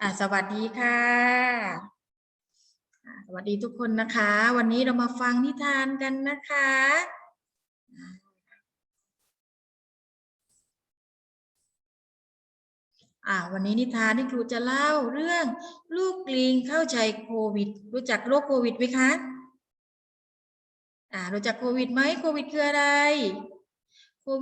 อ่าสวัสดีค่ะ สวัสดีทุกคนนะคะ วันนี้เรามาฟังนิทานกันนะคะ อ่าวันนี้นิทานที่ครูจะเล่าเรื่องลูกลิงเข้าใจโควิด รู้จักโรคโควิดไหมคะ อ่ารู้จักโควิดไหมโควิดคืออะไร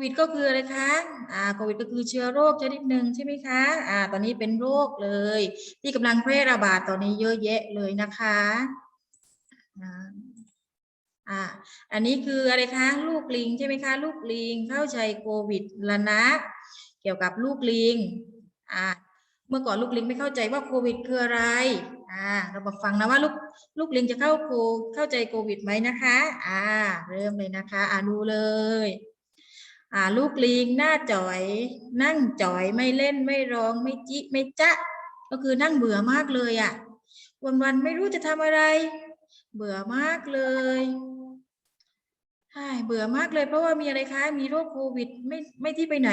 วิดก็คืออะไรคะอ่าโควิดก็คือเชื้อโรคชนิดหนึ่งใช่ไหมคะอ่าตอนนี้เป็นโรคเลย ที่กำลังแพร่ระบาดตอนนี้เยอะแยะเลยนะคะอ่าอันนี้คืออะไรคะลูกลิงใช่ไหมคะ ลูกลิงเข้าใจโควิดล้วนะ เกี่ยวกับลูกลิงอ่าเมื่อก่อนลูกลิงไม่เข้าใจว่าโควิดคืออะไรอ่าเรามาฟังนะว่าลูกลูกลิงจะเข้าโคเข้าใจโควิดไหมนะคะ อ่า เริ่มเลยนะคะ อ่าดูเลย ลูกลิงหน้าจ่อย นั่งจ่อยไม่เล่นไม่ร้องไม่จิไม่จ๊ะก็คือนั่งเบื่อมากเลยอะ่ะ วันๆไม่รู้จะทำอะไร เบื่อมากเลยใช่เบื่อมากเลยเพราะว่ามีอะไรคะมีโรคโควิดไม่ไม่ที่ไปไหน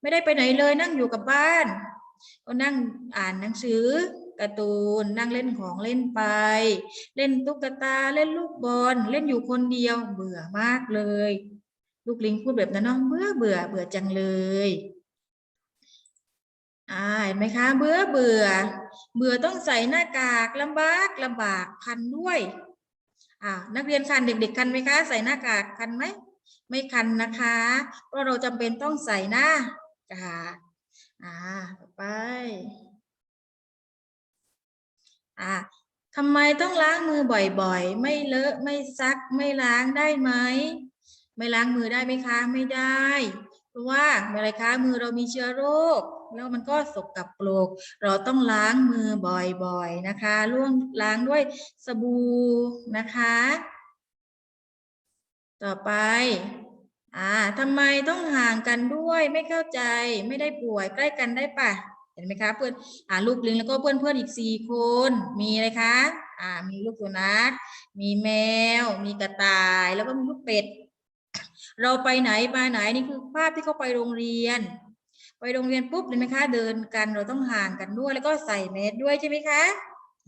ไม่ได้ไปไหนเลยนั่งอยู่กับบ้านก็นั่งอ่านหนังสือการ์ตูนนั่งเล่นของเล่นไป เล่นตุ๊กตาเล่นลูกบอลเล่นอยู่คนเดียว เบื่อมากเลย ลูกลิงพูดแบบนั้นเนาะเบื่อเบื่อเบื่อจังเลยอ่าเห็นไหมคะ เบื่อเบื่อ เบื่อต้องใส่หน้ากากลำบากลำบากคันด้วยอ่านักเรียนคันเด็ก ๆ คันไหมคะ ใส่หน้ากากคันไหมไม่คันนะคะ เพราะเราจำเป็นต้องใส่หน้ากากอ่าต่อไปอ่าทำไมต้องล้างมือบ่อยๆ ไม่เลอะไม่ซักไม่ล้างได้ไหม ไม่ล้างมือได้ไหมคะ ไม่ได้ เพราะว่าอะไรคะมือเรามีเชื้อโรค แล้วมันก็สกกับปรก เราต้องล้างมือบ่อยๆนะคะล่วงล้างด้วยสบู่นะคะ ต่อไปอ่าทำไมต้องห่างกันด้วยไม่เข้าใจไม่ได้ป่วยใกล้กันได้ปะเห็นไหมคะเพื่อนอ่าลูกลิงแล้วก็เพื่อนเพื่อนอีกสี่คนมีอะไรคะอ่ามีลูกสุนัขมีแมว มีกระต่ายแล้วก็มีลูกเป็ด เราไปไหนมาไหนนี่คือภาพที่เขาไปโรงเรียน ไปโรงเรียนปุ๊บเห็นไหมคะ เดินกันเราต้องห่างกันด้วยแล้วก็ใส่แมสด้วยใช่ไหมคะ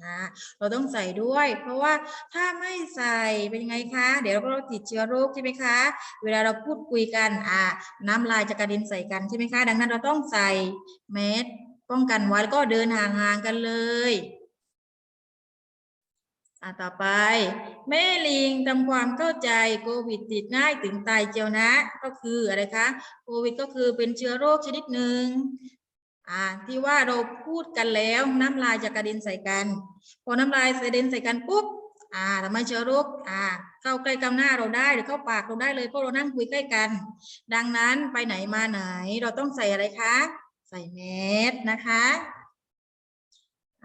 อ่าเราต้องใส่ด้วย เพราะว่าถ้าไม่ใส่เป็นยังไงคะ เดี๋ยวเราติดเชื้อโรคใช่ไหมคะ เวลาเราพูดคุยกันอ่าน้ำลายจะกระเด็นใส่กันใช่ไหมคะ ดังนั้นเราต้องใส่แมสป้องกันไว้แล้วก็เดินห่างๆกันเลย อ่าต่อไป แม่ลิงทำความเข้าใจโควิดติดง่ายถึงตายเจียวนะ ก็คืออะไรคะโควิดก็คือเป็นเชื้อโรคชนิดหนึ่งอ่าที่ว่าเราพูดกันแล้วน้ำลายจะกระเด็นใส่กัน พอน้ำลายกระเด็นใส่กันปุ๊บอ่าทำให้เชื้อโรคอ่าเข้าใกล้กำหน้าเราได้หรือเข้าปากเราได้เลยเพราะเรานั่งคุยใกล้กัน ดังนั้นไปไหนมาไหนเราต้องใส่อะไรคะ ใส่แมสนะคะ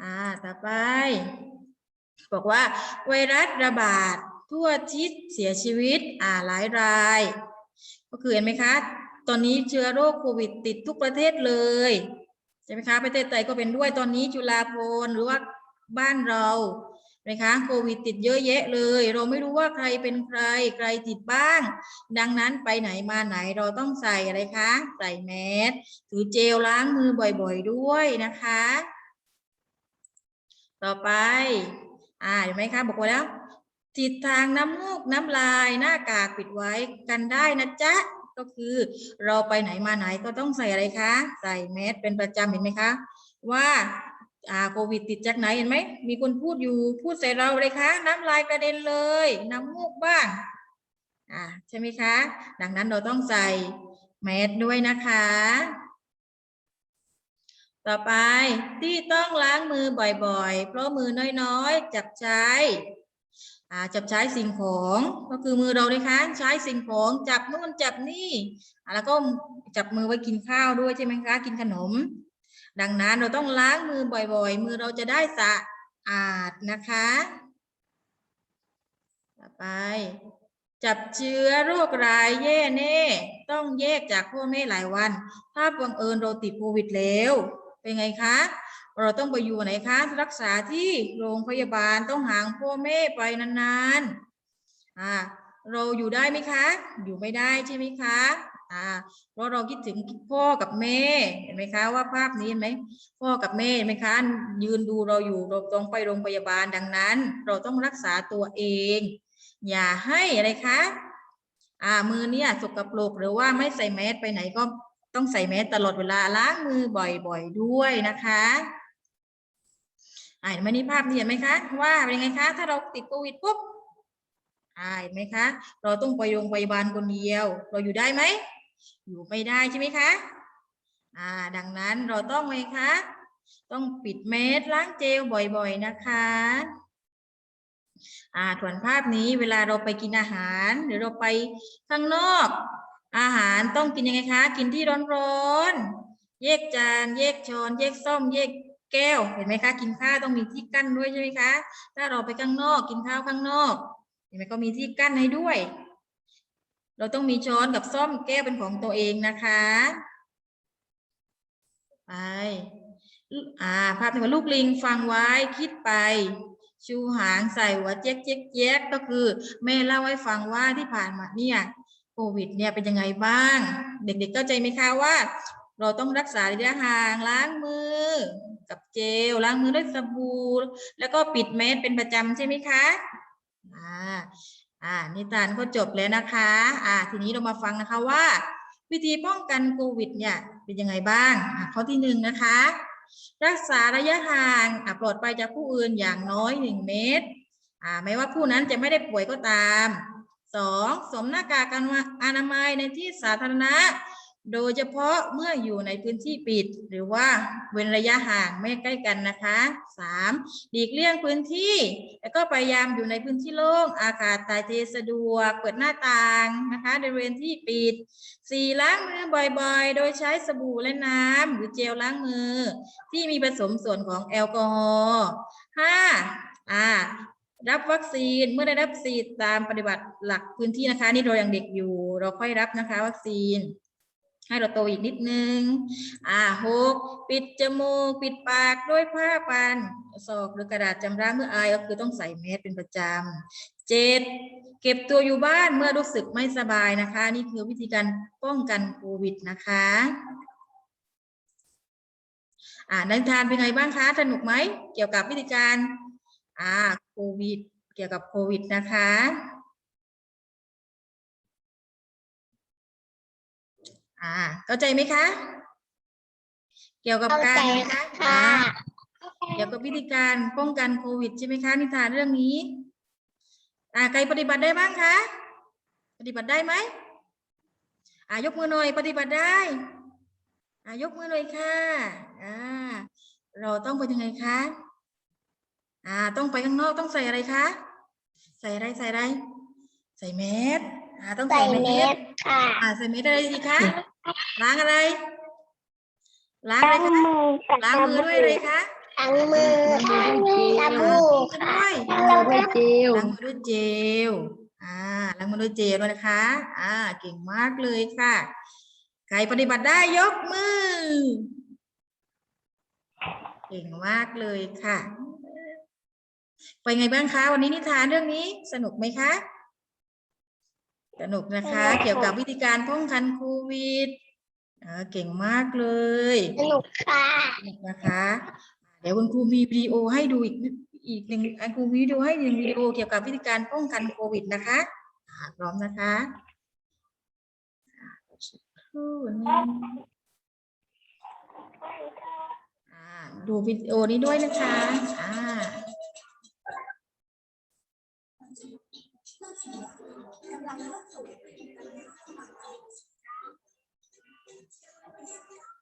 อ่าต่อไป บอกว่าไวรัสระบาดทั่วทิศเสียชีวิตอ่าหลายราย ก็คือเห็นไหมคะ ตอนนี้เชื้อโรคโควิดติดทุกประเทศเลยใช่ไหมคะประเทศไทยก็เป็นด้วยตอนนี้จุฬาภรณ์หรือว่าบ้านเรานไหมคะโควิดติดเยอะแยะเลย เราไม่รู้ว่าใครเป็นใครใครติดบ้าง ดังนั้นไปไหนมาไหนเราต้องใส่อะไรคะ ใส่แมสถือเจลล้างมือบ่อยๆด้วยนะคะ ต่อไป อ่าเห็นไหมคะบอกว่าแล้วทิศทางน้ำมูกน้ำลายหน้ากากปิดไว้กันได้นะจ๊ะก็คือเราไปไหนมาไหนก็ต้องใส่อะไรคะ ใส่แมสเป็นประจำเห็นไหมคะ ว่าอ่าโควิดติดจากไหนเห็นไหมมีคนพูดอยู่พูดใส่เราเลยคะ น้ำลายกระเด็นเลย น้ำมูกบ้างอ่าใช่ไหมคะ ดังนั้นเราต้องใส่แมสด้วยนะคะ ต่อไปที่ต้องล้างมือบ่อยๆ เพราะมือน้อยๆ จับใช้อ่าจับใช้สิ่งของก็คือมือเราเลยคะใช้สิ่งของจับนู่นจับนี่แล้วก็จับมือไว้กินข้าวด้วยใช่ไหมคะกินขนม ดังนั้นเราต้องล้างมือบ่อยๆ มือเราจะได้สะอาดนะคะ ต่อไป จับเชื้อโรครายแย่แน่ ต้องแยกจากพ่อแม่หลายวัน ถ้าบังเอิญเราติดโควิดแล้ว เป็นไงคะ เราต้องไปอยู่ไหนคะ รักษาที่โรงพยาบาลต้องห่างพ่อแม่ไปนานๆอ่าเราอยู่ได้ไหมคะ อยู่ไม่ได้ใช่ไหมคะอ่าเพราะเราคิดถึงพ่อกับแม่เห็นไหมคะ ว่าภาพนี้เห็นไหมพ่อกับแม่เห็นไหมคะ ยืนดูเราอยู่เราต้องไปโรงพยาบาลดังนั้น เราต้องรักษาตัวเอง อย่าให้อะไรคะ อ่ามือเนี่ยสกปรกหรือว่าไม่ใส่แมสไปไหนก็ ต้องใส่แมสตลอดเวลาล้างมือบ่อยๆด้วยนะคะอ่านไหมนี่ภาพเห็นไหมคะ ว่าเป็นยังไงคะ ถ้าเราติดโควิดปุ๊บอ่าเห็นไหมคะ เราต้องไปโรงพยาบาลคนเดียว เราอยู่ได้ไหม อยู่ไม่ได้ใช่ไหมคะอ่าดังนั้นเราต้องไหมคะ ต้องปิดเมสล้างเจลบ่อยๆนะคะอ่าถ่วนภาพนี้เวลาเราไปกินอาหาร หรือเราไปข้างนอก อาหารต้องกินยังไงคะ กินที่ร้อนๆแยกจานแยกช้อนแยกส้อมแยกแก้วเห็นไหมคะ กินข้าวต้องมีที่กั้นด้วยใช่ไหมคะถ้าเราไปข้างนอกกินข้าวข้างนอก เห็นไหมก็มีที่กั้นให้ด้วย เราต้องมีช้อนกับส้อมแก้วเป็นของตัวเองนะคะไปอ่าภาพนี้ว่าลูกลิงฟังไว้คิดไป ชูหางใส่หัวเจ๊กเจ๊กเจ๊กก็คือ แม่เล่าให้ฟังว่าที่ผ่านมาเนี่ย โควิดเนี่ยเป็นยังไงบ้าง เด็กๆเข้าใจไหมคะว่า เราต้องรักษาระยะห่างล้างมือ กับเจลล้างมือด้วยสบู่แล้วก็ปิดแมสเป็นประจำใช่ไหมคะอ่าอ่านิทานก็จบแล้วนะคะ อ่า ทีนี้เรามาฟังนะคะว่า วิธีป้องกันโควิด เนี่ยเป็นยังไงบ้างอ่าข้อที่หนึ่งนะคะ รักษาระยะห่างอ่าปลอดภัยจากผู้อื่นอย่างน้อยหนึ่งเมตรอ่าไม่ว่าผู้นั้นจะไม่ได้ป่วยก็ตาม สองสวมหน้ากากอนามัยในที่สาธารณะ โดยเฉพาะเมื่ออยู่ในพื้นที่ปิด หรือว่าเว้นระยะห่างไม่ใกล้กันนะคะสามหลีกเลี่ยงพื้นที่ แล้วก็พยายามอยู่ในพื้นที่โล่งอากาศถ่ายเทสะดวก เปิดหน้าต่างนะคะในบริเวณที่ปิดสี่ล้างมือบ่อยๆ โดยใช้สบู่และน้ำหรือเจลล้างมือ ที่มีผสมส่วนของแอลกอฮอล์ห้าอ่า รับวัคซีนเมื่อได้รับวัคซีนตามปฏิบัติหลักพื้นที่นะคะ นี่เรายังเด็กอยู่ เราค่อยรับนะคะ วัคซีน ให้เราโตอีกนิดนึง อ่าหกปิดจมูกปิดปากด้วยผ้าปันศอกหรือกระดาษจำระเมื่อไอก็คือต้องใส่แมสเป็นประจำเจ็ดเก็บตัวอยู่บ้านเมื่อรู้สึกไม่สบายนะคะ นี่คือวิธีการป้องกันโควิดนะคะอ่านันทานเป็นไงบ้างคะสนุกไหมเกี่ยวกับวิธีการ อ่าโควิด เกี่ยวกับโควิดนะคะ อ่า เข้าใจไหมคะ เกี่ยวกับเข้าการใจอะไรคะค่ะอ่าเกี่ยวกับวิธีการป้องกันโควิดใช่ไหมคะ นิทานเรื่องนี้ อ่าใครปฏิบัติได้บ้างคะ ปฏิบัติได้ไหมอ่ายกมือหน่อยปฏิบัติได้อ่ายกมือหน่อยค่ะอ่าเราต้องเป็นยังไงคะ อ่า ต้องไปข้างนอกต้องใส่อะไรคะ ใส่อะไรใส่อะไร ใส่แมสอ่า ต้องใส่ใส่เมแมสสค่ะอ่า ใส่เม็ดอะไรดีคะล้างอะไรล้างอะไรล้างคะมือกับล้างสมือบู่ด้วยอะไรคะล้างมือค่ะสบู่ด้วย ล้างมือด้วยเจลล้างมือด้วยเจล อ่า ล้างมือด้วยเจลด้วยนะคะ อ่า เก่งมากเลยค่ะ ใครปฏิบัติได้ยกมือ เก่งมากเลยค่ะ ไปนไงบ้างคะ วันนี้นิทานเรื่องนี้สนุกไหมคะ สนุกนะคะ เกี่ยวกับวิธีการป้องกันโควิดเออเก่งมากเลยสนุกค่ะนะคะ เดี๋ยวคุณครูมีวิดีโอให้ดูอีกนิดอีกหนึ่งอะครูมีวิดีโอให้หนึ่งวิดีโอเกี่ยวกับวิธีการป้องกันโควิดนะคะอ่าพร้อมนะคะอ่าสักครู่หนึงอ่าดูวิดีโอนี้ด้วยนะคะอ่า กำลังเข้าสู่การส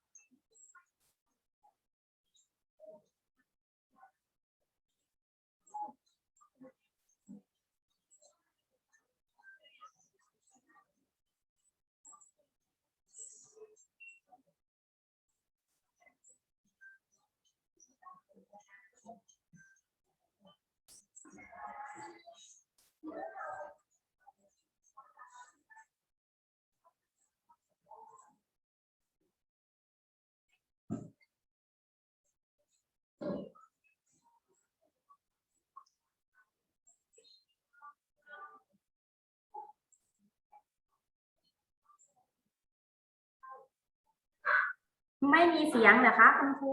ไม่มีเสียงเหรอคะคุณครู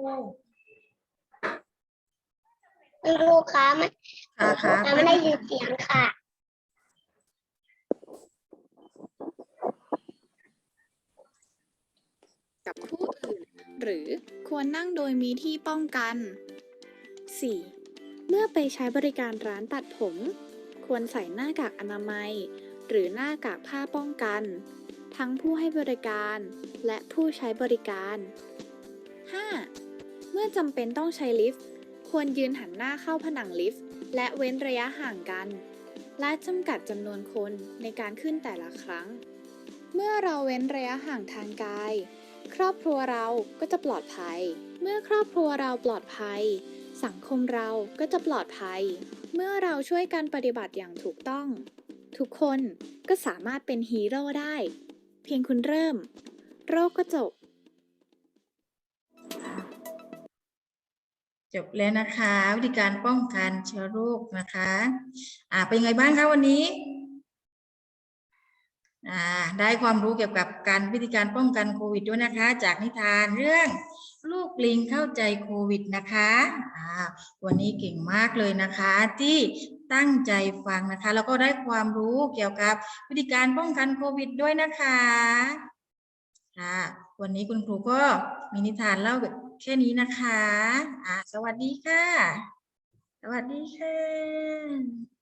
ลูกค้าไม่ค่ะค่ะไม่ได้ยินเสียงค่ะ กับผู้อื่น หรือควรนั่งโดยมีที่ป้องกัน 4. เมื่อไปใช้บริการร้านตัดผม ควรใส่หน้ากากอนามัย หรือหน้ากากผ้าป้องกัน ทั้งผู้ให้บริการและผู้ใช้บริการ 5. เมื่อจำเป็นต้องใช้ลิฟต์ ควรยืนหันหน้าเข้าผนังลิฟต์ และเว้นระยะห่างกัน และจำกัดจำนวนคนในการขึ้นแต่ละครั้ง เมื่อเราเว้นระยะห่างทางกาย ครอบครัวเราก็จะปลอดภัย เมื่อครอบครัวเราปลอดภัย สังคมเราก็จะปลอดภัย เมื่อเราช่วยกันปฏิบัติอย่างถูกต้อง ทุกคนก็สามารถเป็นฮีโร่ได้ เพียงคุณเริ่ม โรคก็จบ จบแล้วนะคะ วิธีการป้องกันเชื้อโรคนะคะ อ่าเป็นไงบ้างคะวันนี้อ่าได้ความรู้เกี่ยวกับการวิธีการป้องกันโควิดด้วยนะคะ จากนิทานเรื่องลูกลิงเข้าใจโควิดนะคะอ่าวันนี้เก่งมากเลยนะคะ ที่ ตั้งใจฟังนะคะ แล้วก็ได้ความรู้เกี่ยวกับวิธีการป้องกันโควิดด้วยนะคะค่ะวันนี้คุณครูก็มีนิทานเล่าแค่นี้นะคะอ่าสวัสดีค่ะ สวัสดีค่ะ